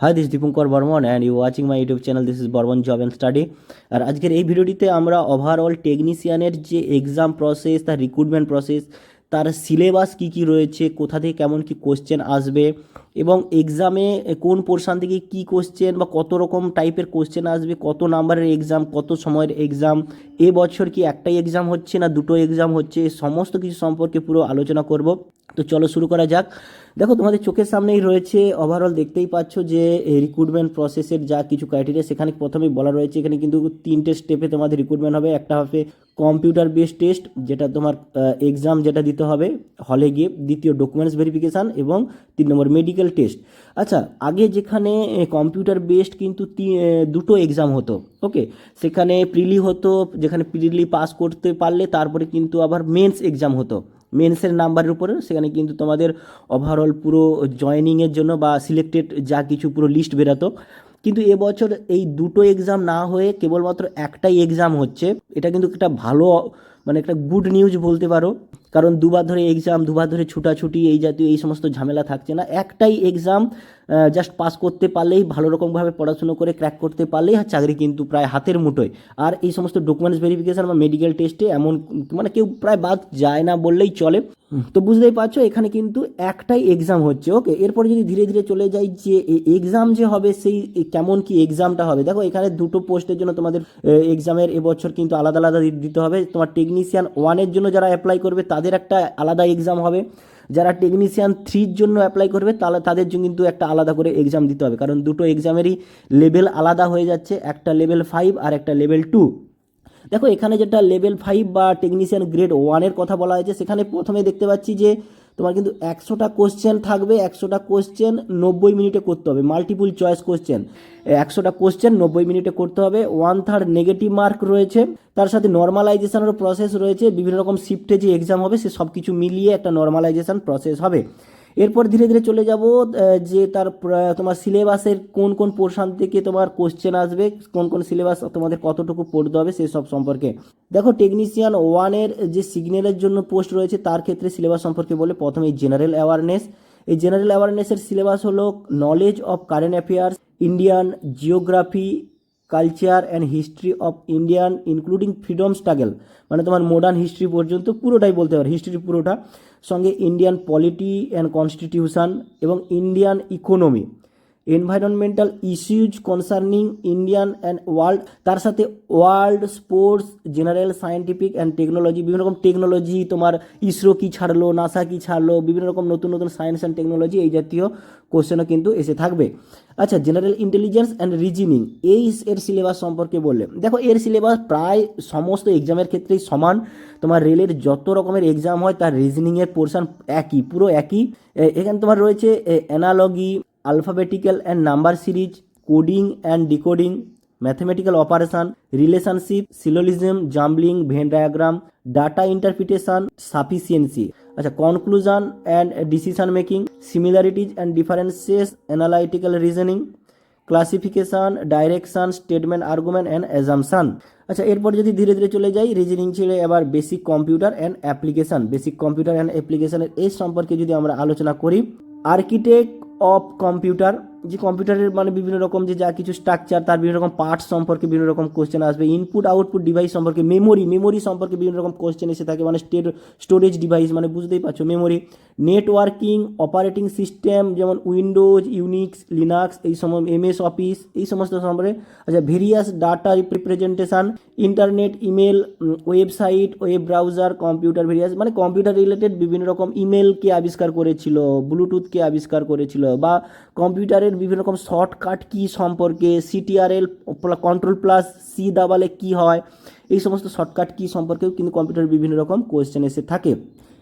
Hi this Dipankar Barman and you watching my YouTube channel this is Barman job and study আর আজকের এই ভিডিওটিতে আমরা overall টেকনিশিয়ানের যে এক্সাম প্রসেস তার রিক্রুটমেন্ট প্রসেস তার সিলেবাস কী কী রয়েছে, কোথা থেকে কেমন কী কোশ্চেন আসবে, এবং এক্সামে কোন পোর্শান থেকে কী কোশ্চেন বা কত রকম টাইপের কোশ্চেন আসবে, কত নাম্বারের এক্সাম কত সময়ের এক্সাম এ বছর কি একটাই এক্সাম হচ্ছে না দুটো এক্সাম হচ্ছে সমস্ত কিছু সম্পর্কে পুরো আলোচনা করব। তো চলো শুরু করা যাক। দেখো, তোমাদের চোখের সামনেই রয়েছে ওভারঅল দেখতেই পাচ্ছ যে রিক্রুটমেন্ট প্রসেসের যা কিছু ক্রাইটেরিয়া সেখানে প্রথমেই বলা রয়েছে, এখানে কিন্তু তিনটে স্টেপে তোমাদের রিক্রুটমেন্ট হবে। একটা হবে কম্পিউটার বেসড টেস্ট যেটা তোমার এক্সাম যেটা দিতে হবে হলে গিয়ে। দ্বিতীয় ডকুমেন্টস ভেরিফিকেশান এবং তিন নম্বর মেডিকেল টেস্ট আচ্ছা আগে যেখানে কম্পিউটার বেসড কিন্তু দুটো এক্সাম হতো ওকে সেখানে প্রিলি হতো, যেখানে প্রিলি পাস করতে পারলে, তারপরে কিন্তু আবার মেন্স এক্সাম হতো। মেন্সের নাম্বারের উপরে, সেখানে কিন্তু তোমাদের ওভারঅল পুরো জয়নিংয়ের জন্য বা সিলেক্টেড যা কিছু পুরো লিস্ট বেরাতো। কিন্তু এবছর এই দুটো এক্সাম না হয়ে কেবলমাত্র একটাই এক্সাম হচ্ছে, এটা কিন্তু একটা ভালো মানে একটা গুড নিউজ বলতে পারো। কারণ দুবার ধরে এক্সাম দুবার ধরে ছুটাছুটি, এই জাতীয় এই সমস্ত ঝামেলা থাকছে না। একটাই এক্সাম জাস্ট পাস করতে পারলেই ভালো রকমভাবে পড়াশুনো করে ক্র্যাক করতে পারলেই আর চাকরি কিন্তু প্রায় হাতের মুঠোয়। আর এই সমস্ত ডকুমেন্টস ভেরিফিকেশন বা মেডিকেল টেস্টে এমন মানে কেউ প্রায় বাদ যায় না বললেই চলে। তো বুঝতেই পারছ, এখানে কিন্তু একটাই এক্সাম হচ্ছে ওকে এরপরে যদি ধীরে ধীরে চলে যাই যে এক্সাম যে হবে, সেই কেমন কি এক্সামটা হবে? দেখো, এখানে দুটো পোস্টের জন্য তোমাদের এক্সামের এবছর কিন্তু আলাদা আলাদা দিতে হবে। তোমার টেকনিশিয়ান ওয়ানের জন্য যারা অ্যাপ্লাই করবে, তাদের একটা আলাদা এক্সাম হবে। যারা টেকনিশিয়ান থ্রির জন্য অ্যাপ্লাই করবে, তাহলে তাদের জন্য কিন্তু একটা আলাদা করে এক্সাম দিতে হবে। কারণ দুটো এক্সামেরই লেভেল আলাদা হয়ে যাচ্ছে, একটা লেভেল ফাইভ আর একটা লেভেল টু দেখো, এখানে যেটা লেভেল ফাইভ বা টেকনিশিয়ান গ্রেড ওয়ানের কথা বলা হয়েছে, সেখানে প্রথমে দেখতে পাচ্ছি যে তোমার কিন্তু একশোটা কোশ্চেন থাকবে, একশোটা কোশ্চেন নব্বই মিনিটে করতে হবে। মাল্টিপুল চয়েস কোশ্চেন একশোটা কোশ্চেন নব্বই মিনিটে করতে হবে। ওয়ান থার্ড নেগেটিভ মার্ক রয়েছে। তার সাথে নর্মালাইজেশনের প্রসেস রয়েছে। বিভিন্ন রকম শিফটে যে এক্সাম হবে, সে সব কিছু মিলিয়ে একটা নর্মালাইজেশন প্রসেস হবে। এরপর ধীরে ধীরে চলে যাব যে তার তোমার সিলেবাসের কোন কোন পোর্শন থেকে তোমার কোশ্চেন আসবে, কোন কোন সিলেবাস তোমাদের কতটুকু পড়তে হবে সেই সব সম্পর্কে। দেখো টেকনিশিয়ান ওয়ানের যে সিগন্যালের জন্য পোস্ট রয়েছে, তার ক্ষেত্রে সিলেবাস সম্পর্কে বলে প্রথমে জেনারেল অ্যাওয়ারনেস এই জেনারেল অ্যাওয়ারনেসের সিলেবাস হলো knowledge of current affairs Indian geography culture and history of Indian including freedom struggle মানে তোমার মডার্ন হিস্ট্রি পর্যন্ত পুরোটাই বলতে পারো হিস্ট্রি পুরোটা। সঙ্গে ইন্ডিয়ান পলিটি অ্যান্ড কনস্টিটিউশন এবং Indian economy environmental issues concerning Indian and world তার সাথে world sports general scientific and technology বিভিন্ন রকম টেকনোলজি তোমার ইসরো কী ছাড়লো নাসা কী ছাড়লো, বিভিন্ন রকম নতুন নতুন সায়েন্স অ্যান্ড টেকনোলজি এই জাতীয় কোশ্চেনও কিন্তু এসে থাকবে। আচ্ছা জেনারেল ইন্টেলিজেন্স অ্যান্ড রিজনিং এই এর সিলেবাস সম্পর্কে বললে। দেখো, এর সিলেবাস প্রায় সমস্ত এক্সামের ক্ষেত্রেই সমান। তোমার রেলের যত রকমের এক্সাম হয়, তার রিজনিংয়ের পোর্শন একই, পুরো একই। এখানে তোমার রয়েছে analogy alphabetical and number series coding and decoding mathematical operation relationship syllogism jumbling Venn diagram data interpretation sufficiency আচ্ছা conclusion and decision making similarities and differences analytical reasoning classification direction statement argument and assumption আচ্ছা এরপর যদি ধীরে ধীরে চলে যাই reasoning ছেড়ে এবার basic computer and application basic computer and অ্যাপ্লিকেশনের এই সম্পর্কে যদি আমরা আলোচনা করি আর্কিটেক্ট অফ কম্পিউটার যে কম্পিউটারের মানে বিভিন্ন রকম যে যা কিছু স্ট্রাকচার তার বিভিন্ন রকম পার্টস সম্পর্কে বিভিন্ন রকম কোশ্চেন আসবে। ইনপুট আউটপুট ডিভাইস সম্পর্কে মেমোরি মেমোরি সম্পর্কে বিভিন্ন রকম কোশ্চেন এসে থাকে মানে স্টেট স্টোরেজ ডিভাইস মানে বুঝতেই পারছ মেমোরি নেটওয়ার্কিং অপারেটিং সিস্টেম যেমন উইন্ডোজ ইউনিক্স লিনাক্স এই সম এমএস অফিস এই সমস্ত সম্পর্কে। আচ্ছা various data representation internet email website web browser computer various মানে কম্পিউটার রিলেটেড বিভিন্ন রকম ইমেলকে আবিষ্কার করেছিল ব্লুটুথকে আবিষ্কার করেছিল বা কম্পিউটারের বিভিন্ন রকম শর্টকাট কি সম্পর্কে সিটিআরএল কন্ট্রোল প্লাস সি দাবালে কি হয়, এই সমস্ত শর্টকাট কি সম্পর্কেও কিন্তু কম্পিউটারের বিভিন্ন রকম কোয়েশ্চেন এসে থাকে।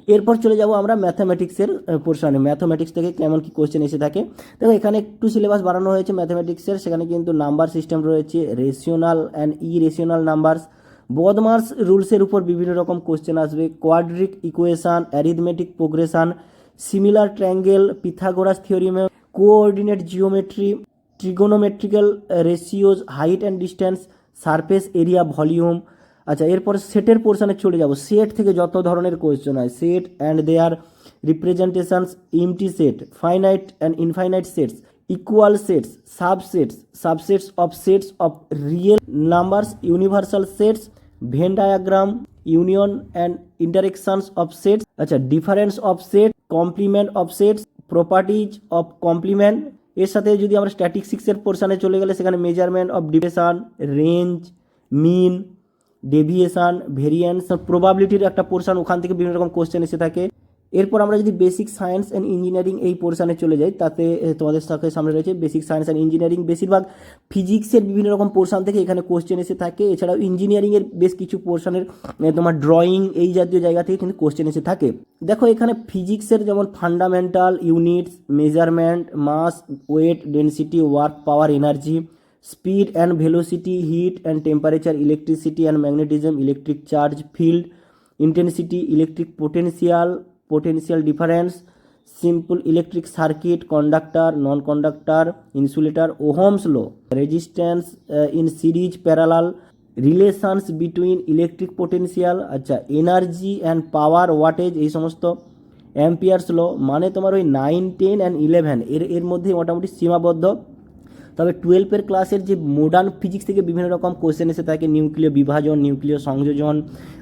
এরপর চলে যাব আমরা ম্যাথামেটিক্সের পোর্শনে ম্যাথামেটিক্স থেকে কেমন কি কোশ্চেন এসে থাকে। দেখো, এখানে একটু সিলেবাস বাড়ানো হয়েছে ম্যাথামেটিক্সের সেখানে কিন্তু নাম্বার সিস্টেম রয়েছে রেশিওনাল অ্যান্ড ই রেশিওনাল নাম্বারস বদমার্স রুলসের উপর বিভিন্ন রকম কোশ্চেন আসবে। Quadratic equation arithmetic progression similar triangle Pythagoras থিওরিমে coordinate geometry trigonometrical ratios height and distance surface area volume আচ্ছা এরপর সেটের পোর্শনে চলে যাব। সেট থেকে যত ধরনের কোয়েশ্চেন হয় set and their representations empty set finite and infinite sets equal sets, subsets subsets of sets of real numbers universal sets Venn diagram union and interactions of sets আচ্ছা difference of set complement of sets properties of complement এর সাথে যদি আমরা স্ট্যাটিস্টিক্সের পোর্শানে চলে গেলে সেখানে measurement of division range mean deviation variance প্রবাবিলিটির একটা পোর্শন ওখান থেকে বিভিন্ন রকম কোশ্চেন এসে থাকে। এরপর আমরা যদি বেসিক সায়েন্স অ্যান্ড ইঞ্জিনিয়ারিং এই পোর্শনে চলে যাই, তাতে তোমাদের সাথে সামনে রয়েছে বেসিক সায়েন্স অ্যান্ড ইঞ্জিনিয়ারিং বেশিরভাগ ফিজিক্সের বিভিন্ন রকম পোর্শন থেকে এখানে কোশ্চেন এসে থাকে। এছাড়াও ইঞ্জিনিয়ারিংয়ের বেশ কিছু পোর্শনের তোমার ড্রয়িং এই জাতীয় জায়গা থেকে কিন্তু কোশ্চেন এসে থাকে। দেখো এখানে ফিজিক্সের যেমন fundamental units measurement mass weight density work power energy speed and velocity heat and temperature electricity and magnetism electric charge field intensity electric potential potential difference simple electric circuit conductor non conductor insulator ohm's law resistance uh, in series parallel relations between electric potential আচ্ছা energy and power wattage এই সমস্ত amperes ল মানে তোমার ওই nine ten and eleven এর এর মধ্যে মোটামুটি সীমাবদ্ধ। তবে টুয়েলভের ক্লাসের যে মডার্ন ফিজিক্স থেকে বিভিন্ন রকম কোশ্চেন এসে থাকে নিউক্লিয় বিভাজন নিউক্লিয় সংযোজন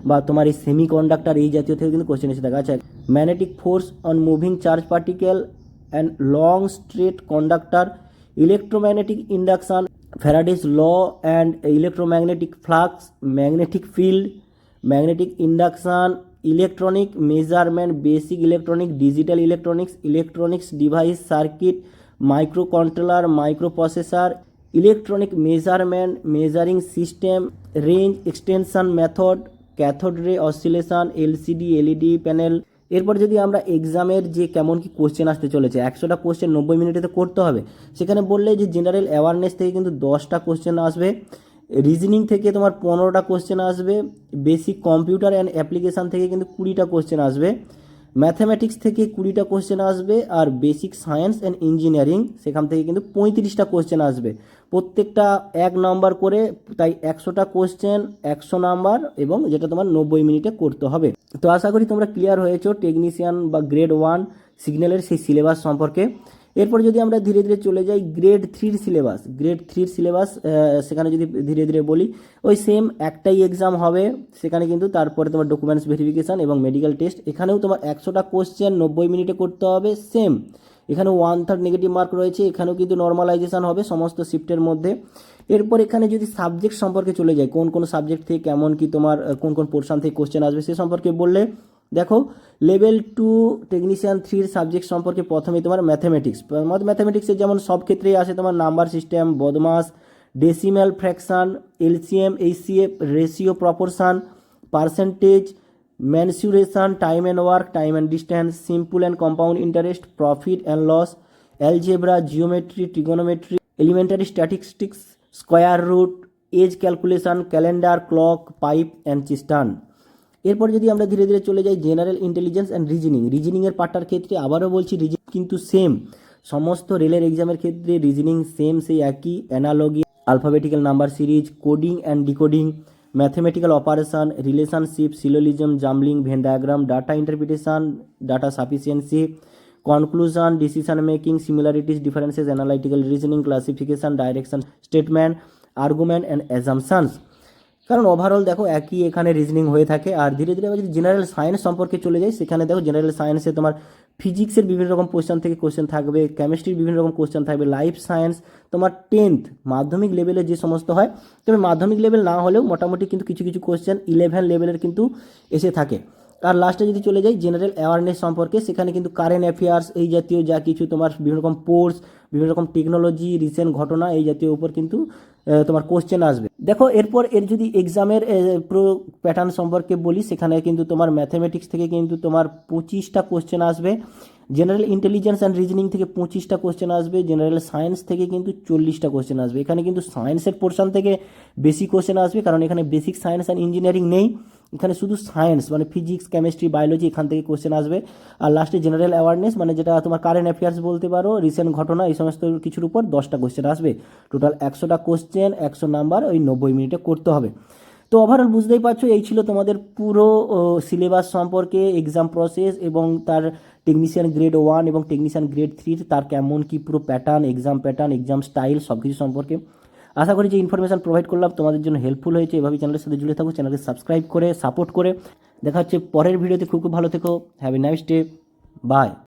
বা তোমার এই সেমি কন্ডাক্টর এই জাতীয় থেকে কিন্তু কোশ্চেন এসে থাকে। আচ্ছা magnetic force on moving charge particle and long straight conductor electromagnetic induction Faraday's law and electromagnetic flux magnetic field magnetic induction electronic measurement basic electronic digital electronics electronics device circuit microcontroller microprocessor electronic measurement measuring system range extension method cathode ray oscillation LCD LED panel এরপর যদি আমরা এক্সামের যে কেমন কি question আসতে চলেছে, একশোটা কোশ্চেন নব্বই মিনিটে তো করতে হবে। সেখানে বললে যে জেনারেল অ্যাওয়ারনেস থেকে কিন্তু দশটা কোশ্চেন আসবে রিজনিং থেকে তোমার পনেরোটা কোশ্চেন আসবে বেসিক কম্পিউটার অ্যান্ড অ্যাপ্লিকেশান থেকে কিন্তু কুড়িটা কোশ্চেন আসবে ম্যাথামেটিক্স থেকে কুড়িটা কোশ্চেন আসবে, আর বেসিক সায়েন্স অ্যান্ড ইঞ্জিনিয়ারিং সেখান থেকে কিন্তু পঁয়ত্রিশটা কোশ্চেন আসবে। প্রত্যেকটা এক নাম্বার করে, তাই একশোটা কোশ্চেন একশো নাম্বার এবং যেটা তোমার নব্বই মিনিটে করতে হবে। তো আশা করি তোমরা ক্লিয়ার হয়েছো টেকনিশিয়ান বা গ্রেড ওয়ান সিগন্যালের সেই সিলেবাস সম্পর্কে। এরপর যদি আমরা ধীরে ধীরে চলে যাই গ্রেড থ্রির সিলেবাস গ্রেড থ্রির সিলেবাস সেখানে যদি ধীরে ধীরে বলি, ওই সেম একটাই এক্সাম হবে, সেখানে কিন্তু তারপরে তোমার ডকুমেন্টস ভেরিফিকেশান এবং মেডিকেল টেস্ট এখানেও তোমার একশোটা কোশ্চেন নব্বই মিনিটে করতে হবে সেম এখানে ওয়ান থার্ড নেগেটিভ মার্ক রয়েছে, এখানেও কিন্তু নর্মালাইজেশন হবে সমস্ত শিফটের মধ্যে। এরপর এখানে যদি সাবজেক্ট সম্পর্কে চলে যায় কোন কোন সাবজেক্ট থেকে কেমন কি তোমার কোন কোন পোর্শন থেকে কোশ্চেন আসবে সে সম্পর্কে বললে, দেখো লেভেল টু টেকনিশিয়ান থ্রির সাবজেক্ট সম্পর্কে প্রথমে তোমার ম্যাথামেটিক্স ম্যাথামেটিক্সের যেমন সব ক্ষেত্রেই আসে তোমার number system BODMAS decimal fraction LCM HCF ratio proportion percentage mensuration, time and work, time and distance simple and compound interest, profit and loss, algebra, geometry trigonometry elementary statistics, square root, age calculation, calendar, clock, pipe and cistern. এরপর যদি আমরা ধীরে ধীরে চলে যাই general intelligence and reasoning. রিজনিংয়ের পার্টটার ক্ষেত্রে আবারও বলছি, রিজনিং কিন্তু সেম। সমস্ত রেলের এক্সামের ক্ষেত্রে রিজনিং সেম, সেই একই। Analogy, alphabetical number series, coding and decoding mathematical operation relationship syllogism jumbling Venn diagram data interpretation data sufficiency conclusion decision making similarities differences analytical reasoning classification direction statement argument and assumptions কারণ overall দেখো একই এখানে reasoning হয়ে থাকে, আর ধীরে ধীরে যদি general science সম্পর্কে চলে যাই, সেখানে দেখো জেনারেল সায়েন্সে তোমার ফিজিক্সের বিভিন্ন রকম কোশ্চেন থেকে কোশ্চেন থাকবে কেমিস্ট্রির বিভিন্ন রকম কোশ্চেন থাকবে লাইফ সায়েন্স তোমার টেন্থ মাধ্যমিক লেভেলে যে সমস্ত হয়, তবে মাধ্যমিক লেভেল না হলেও মোটামুটি কিন্তু কিছু কিছু কোশ্চেন ইলেভেন লেভেলের কিন্তু এসে থাকে। আর লাস্টে যদি চলে যাই জেনারেল অ্যাওয়ারনেস সম্পর্কে, সেখানে কিন্তু কারেন্ট অ্যাফেয়ার্স এই জাতীয় যা কিছু তোমার বিভিন্ন রকম পোর্স বিভিন্ন রকম টেকনোলজি রিসেন্ট ঘটনা এই জাতীয় উপর কিন্তু তোমার কোশ্চেন আসবে। দেখো, এরপর এর যদি এক্সামের প্রো প্যাটার্ন সম্পর্কে বলি, সেখানে কিন্তু তোমার ম্যাথামেটিক্স থেকে কিন্তু তোমার পঁচিশটা কোশ্চেন আসবে। জেনারেল ইন্টেলিজেন্স অ্যান্ড রিজনিং থেকে পঁচিশটা কোশ্চেন আসবে জেনারেল সায়েন্স থেকে কিন্তু চল্লিশটা কোশ্চেন আসবে। এখানে কিন্তু সায়েন্সের পোর্শন থেকে বেশি কোশ্চেন আসবে, কারণ এখানে বেসিক সায়েন্স অ্যান্ড ইঞ্জিনিয়ারিং নেই। এখানে শুধু সায়েন্স মানে ফিজিক্স কেমিস্ট্রি বায়োলজি এখান থেকে কোশ্চেন আসবে। আর লাস্টে জেনারেল অ্যাওয়ারনেস মানে যেটা তোমার কারেন্ট অ্যাফেয়ার্স বলতে পারো রিসেন্ট ঘটনা, এই সমস্ত কিছুর উপর দশটা কোশ্চেন আসবে। টোটাল একশোটা কোশ্চেন একশো নাম্বার ওই নব্বই মিনিটে করতে হবে। তো ওভারঅল বুঝতেই পারছ, এই ছিল তোমাদের পুরো সিলেবাস সম্পর্কে এক্সাম প্রসেস এবং তার টেকনিশিয়ান গ্রেড ওয়ান এবং টেকনিশিয়ান গ্রেড থ্রির তার কেমন কি পুরো pattern exam pattern exam style সব কিছু সম্পর্কে। আশা করি যে ইনফরমেশন প্রোভাইড করলাম, তোমাদের জন্য হেল্পফুল হয়েছে। এভাবে চ্যানেলের সাথে জুড়ে থাকো চ্যানেলকে সাবস্ক্রাইব করে সাপোর্ট করে। দেখা হচ্ছে পরের ভিডিওতে খুব খুব ভালো থেকো। Have a nice day bye